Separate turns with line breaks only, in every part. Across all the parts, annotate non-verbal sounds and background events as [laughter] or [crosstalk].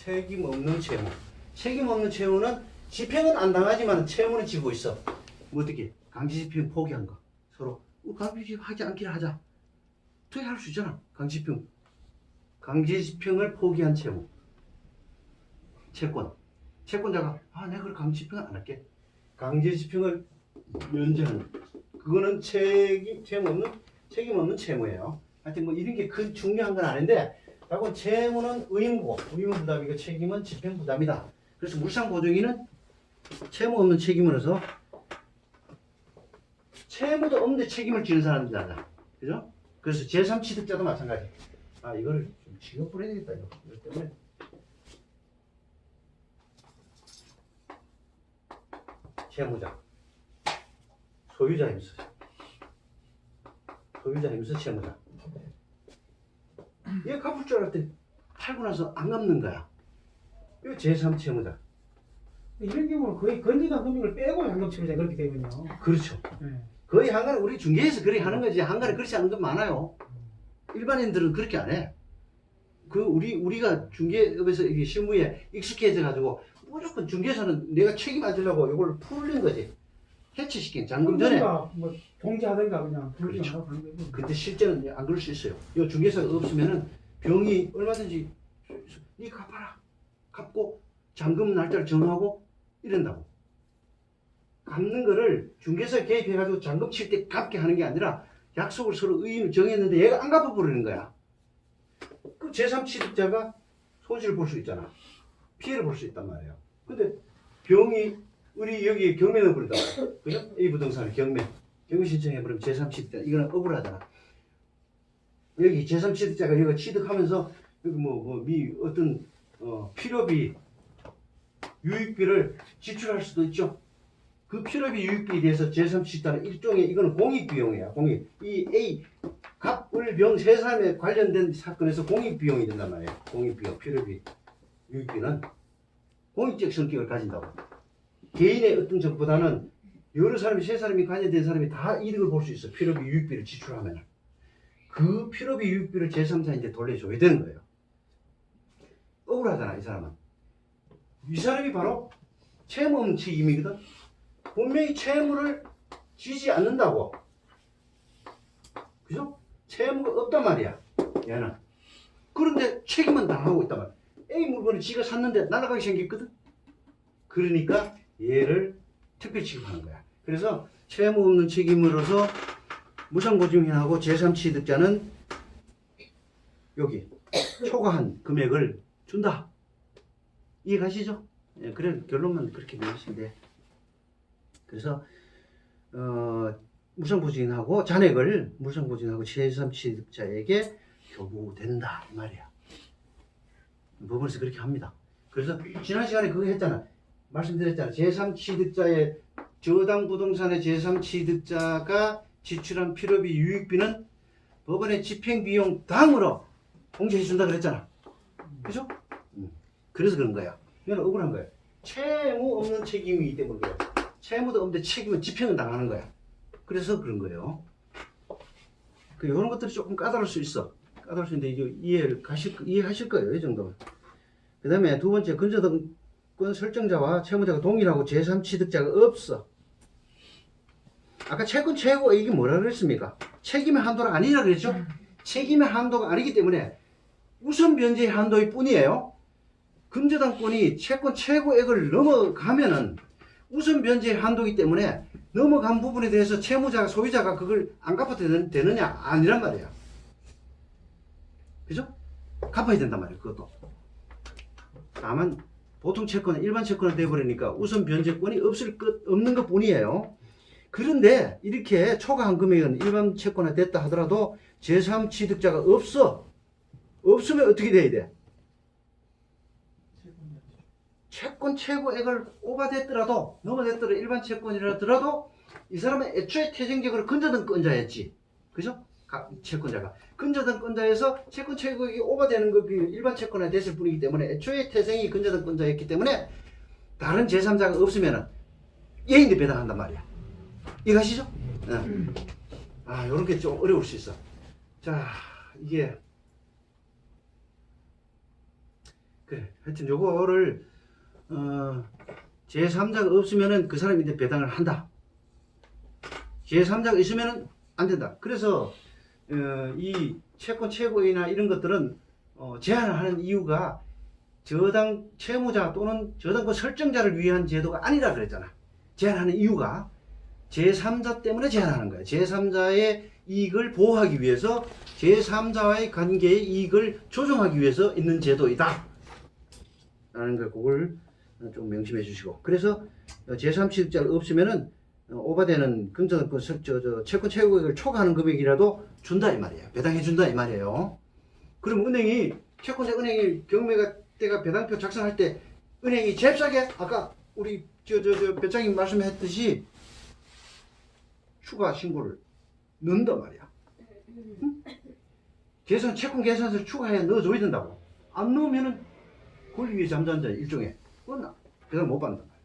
책임 없는 채무. 책임 없는 채무는 집행은 안 당하지만 채무는 지고 있어. 뭐 어떻게? 강제 집행 포기한 거. 서로 어, 강제 집행 하지 않기를 하자. 투의할 수 있잖아. 강제 집행. 강제 집행을 포기한 채무. 채권. 채권자가 아 내가 그걸 강제 집행 안 할게. 강제 집행을 면제하는. 그거는 책임 채무 없는 책임 없는 채무예요. 하여튼 뭐 이런 게큰 중요한 건 아닌데 라고 채무는 의무고 의무 부담이고 책임은 집행 부담이다. 그래서 물상 보증인은 채무 없는 책임으로서 채무도 없는데 책임을 지는 사람이잖아. 그죠? 그래서 제3 취득자도 마찬가지. 아 이거를 좀 지금 뿌려야 되겠다 이거. 이거 때문에. 채무자. 소유자 임수. 소유자 임수 채무자. 얘 갚을 줄 알았더니 팔고 나서 안 갚는 거야. 이거 제3 채무자.
이런 경우는 거의 건전한 금액을 빼고 양도치료자 그렇기 때문에요.
그렇죠.
네.
거의 한간에 우리 중개에서 그렇게 하는 거지 한간에 그렇지 않은 건 많아요. 일반인들은 그렇게 안 해. 그 우리 우리가 중개업에서 이게 실무에 익숙해져 가지고 무조건 중개사는 내가 책임하려고 이걸 풀린 거지. 해체시킨 장금 전에.
그러니까 뭐 동지하든가 그냥
그렇죠.
거지.
근데 실제는 안 그럴 수 있어요. 이 중개사가 없으면은 병이 얼마든지 니 갚아라. 갚고 잔금 날짜를 정하고 이런다고. 갚는 거를 중개사 개입해가지고 잔금 칠 때 갚게 하는 게 아니라 약속을 서로 의의를 정했는데 얘가 안 갚아버리는 거야. 그 제3취득자가 손실을 볼 수 있잖아. 피해를 볼 수 있단 말이에요. 근데 병이 우리 여기 경매 넣어버린다. 그죠? A 부동산에 경매. 경매 신청해버리면 제3취득자. 이거는 억울하잖아. 여기 제3취득자가 여기 취득하면서 여기 뭐, 뭐, 미, 어떤, 어, 필요비, 유익비를 지출할 수도 있죠. 그 필요비 유익비에 대해서 제3취득자는 일종의, 이거는 공익비용이야, 공익. 이 A, 갑을병 세 사람에 관련된 사건에서 공익비용이 된단 말이에요. 공익비용, 필요비, 유익비는 공익적 성격을 가진다고. 개인의 어떤 것보다는 여러 사람이, 세 사람이 관련된 사람이 다 이득을 볼 수 있어. 필요비, 유익비를 지출하면. 그 필요비 유익비를 제3자한테 돌려줘야 되는 거예요. 억울하잖아, 이 사람은. 이 사람이 바로 채무 없는 책임이거든. 분명히 채무를 지지 않는다고. 그죠? 채무가 없단 말이야, 얘는. 그런데 책임은 당하고 있단 말이야. A 물건을 지가 샀는데 날아가게 생겼거든. 그러니까 얘를 특별 취급하는 거야. 그래서 채무 없는 책임으로서 무상보증인하고 제3취득자는 여기 초과한 금액을 준다. 이해가시죠? 예, 그래 결론만 그렇게 내리시면 돼. 그래서 어, 무상보증인하고 잔액을 무상보증하고 제3취득자에게 교부된다 이 말이야. 법원에서 그렇게 합니다. 그래서 지난 시간에 그거 했잖아. 말씀드렸잖아. 제3취득자의 저당 부동산의 제3취득자가 지출한 필요비 유익비는 법원의 집행비용 당으로 공제해 준다 그랬잖아. 그죠? 음. 그래서 그런 거야. 이건 억울한 거야. 채무 없는 책임이기 때문에 그래. 채무도 없는데 책임은 집행은 당하는 거야. 그래서 그런 거예요. 그 이런 것들이 조금 까다로울 수 있어. 까다로울 수 있는데 이제 이해를 가실 이해하실 거예요. 이 정도면. 그다음에 두 번째 근저당권 설정자와 채무자가 동일하고 제3취득자가 없어. 아까 채권 최고 이게 뭐라 그랬습니까? 책임의 한도가 아니라 그랬죠? 책임의 한도가 아니기 때문에 우선 변제의 한도일 뿐이에요. 금저당권이 채권 최고액을 넘어가면은 우선 변제의 한도이기 때문에 넘어간 부분에 대해서 채무자가 소유자가 그걸 안 갚아도 되는, 되느냐 아니란 말이야. 그죠? 갚아야 된단 말이에요. 그것도. 다만 보통 채권은 일반 채권을 돼버리니까 우선 변제권이 없을 것 없는 것 뿐이에요. 그런데 이렇게 초과한 금액은 일반 채권에 됐다 하더라도 제3 취득자가 없어. 없으면 어떻게 돼야 돼? 채권 최고액을 오바됐더라도 넘어됐더라도 일반 채권이라더라도 이 사람은 애초에 태생적으로 근저당 건자였지. 그죠? 가- 채권자가. 근저당 건자에서 채권 최고액이 오바되는 거그 일반 채권에 됐을 뿐이기 때문에 애초에 태생이 근저당 건자였기 때문에 다른 제3자가 없으면 은 예인데 배당한단 말이야. 이해가시죠? 네. 아, 요런 게좀 어려울 수 있어. 자, 이게 그래. 하여튼 요거를 어, 제3자가 없으면은 그 사람이 이제 배당을 한다. 제3자가 있으면은 안 된다. 그래서 어, 이 채권 최고위나 이런 것들은 어, 제한을 하는 이유가 저당 채무자 또는 저당권 설정자를 위한 제도가 아니라 그랬잖아. 제한하는 이유가 제3자 때문에 제한하는 거야. 제3자의 이익을 보호하기 위해서 제3자와의 관계의 이익을 조정하기 위해서 있는 제도이다. 라는 걸 그걸 좀 명심해 주시고. 그래서 제3취득자가 없으면은 어, 오바되는 금전권 설- 저, 저, 채권 최고액을 초과하는 금액이라도 준다 이 말이에요. 배당해 준다 이 말이에요. 그럼 은행이 채권자 은행이 경매가 때가 배당표 작성할 때 은행이 잽싸게 아까 우리 저 저 저 배짱님 말씀했듯이 추가 신고를 넣는단 말이야. 응? 계산 채권 계산서를 추가해 넣어줘야 된다고. 안 넣으면은 권리위에 잠자는 자 일종의 그건 배당 못 받는단 말이야.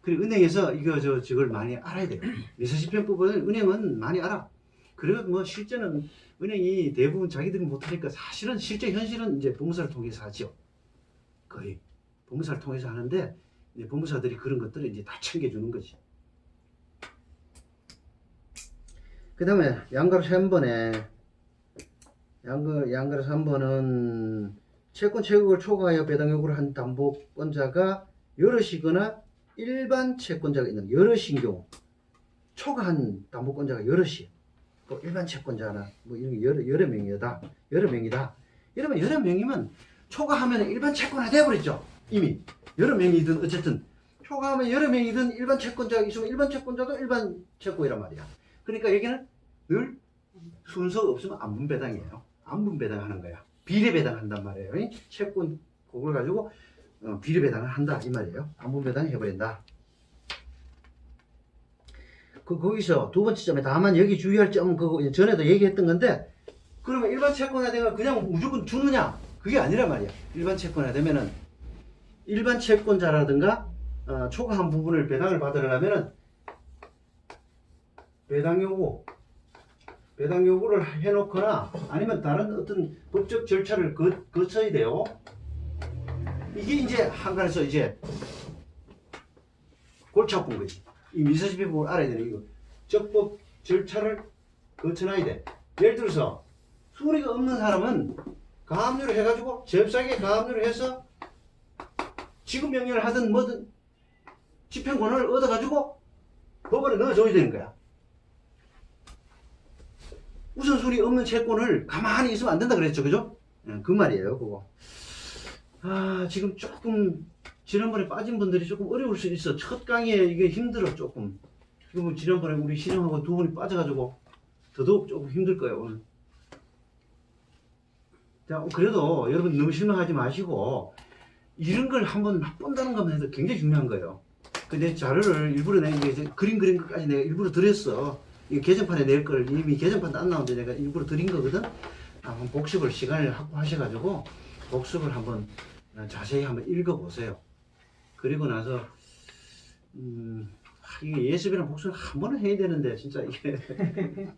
그리고 은행에서 이거 저 저걸 많이 알아야 돼요. 미사실평법은 은행은 많이 알아. 그리고 뭐 실제는 은행이 대부분 자기들이 못하니까 사실은 실제 현실은 이제 법무사를 통해서 하죠. 거의 법무사를 통해서 하는데 이제 법무사들이 그런 것들을 이제 다 챙겨주는 거지. 그 다음에 양가로 3번에 양가, 양가로 3번은 채권 최고를 초과하여 배당 요구를 한 담보권자가 여럿이거나 일반 채권자가 있는 여럿인 경우 초과한 담보권자가 여럿이에요. 또 일반 채권자나 뭐 이런 게 여러, 여러 명이다. 여러 명이다. 이러면 여러 명이면 초과하면 일반 채권화 돼버렸죠. 이미. 여러 명이든 어쨌든 초과하면 여러 명이든 일반 채권자가 있으면 일반 채권자도 일반 채권이란 말이야. 그러니까 여기는 늘 순서가 없으면 안분 배당이에요. 안분 배당하는 거야. 비례 배당한단 말이에요. 이 채권 그걸 가지고 어, 비례 배당을 한다 이 말이에요. 안분 배당 해버린다. 그 거기서 두 번째 점에 다만 여기 주의할 점은 그거 전에도 얘기했던 건데 그러면 일반 채권화 되면 그냥 무조건 주느냐? 그게 아니란 말이야. 일반 채권화 되면은 일반 채권자라든가 어, 초과한 부분을 배당을 받으려면은 배당 요구 배당 요구를 해놓거나 아니면 다른 어떤 법적 절차를 거, 거쳐야 돼요. 이게 이제 한간에서 이제 골치 아픈 거지. 이 미사시비법을 알아야 되는 이거. 적법 절차를 거쳐놔야 돼. 예를 들어서 수리가 없는 사람은 가압류를 해가지고 잽싸게 가압류를 해서 지급 명령을 하든 뭐든 집행권을 얻어가지고 법원에 넣어줘야 되는 거야. 우선순위 없는 채권을 가만히 있으면 안 된다 그랬죠, 그죠? 예, 그 말이에요, 그거. 아, 지금 조금 지난번에 빠진 분들이 조금 어려울 수 있어. 첫 강의에 이게 힘들어, 조금. 지금 지난번에 우리 신영하고 두 분이 빠져가지고 더더욱 조금 힘들 거예요, 오늘. 자, 그래도 여러분 너무 실망하지 마시고 이런 걸 한번 맛본다는 것만 해도 굉장히 중요한 거예요. 근데 자료를 일부러 내가 이제 그림 그린 것까지 내가 일부러 드렸어. 이 개정판에 낼 걸 이미 개정판도 안 나오는데 내가 일부러 드린 거거든. 한번 복습을 시간을 확보하셔가지고 복습을 한번 자세히 한번 읽어보세요. 그리고 나서 음, 아, 이게 예습이랑 복습을 한 번은 해야 되는데 진짜 이게 [laughs]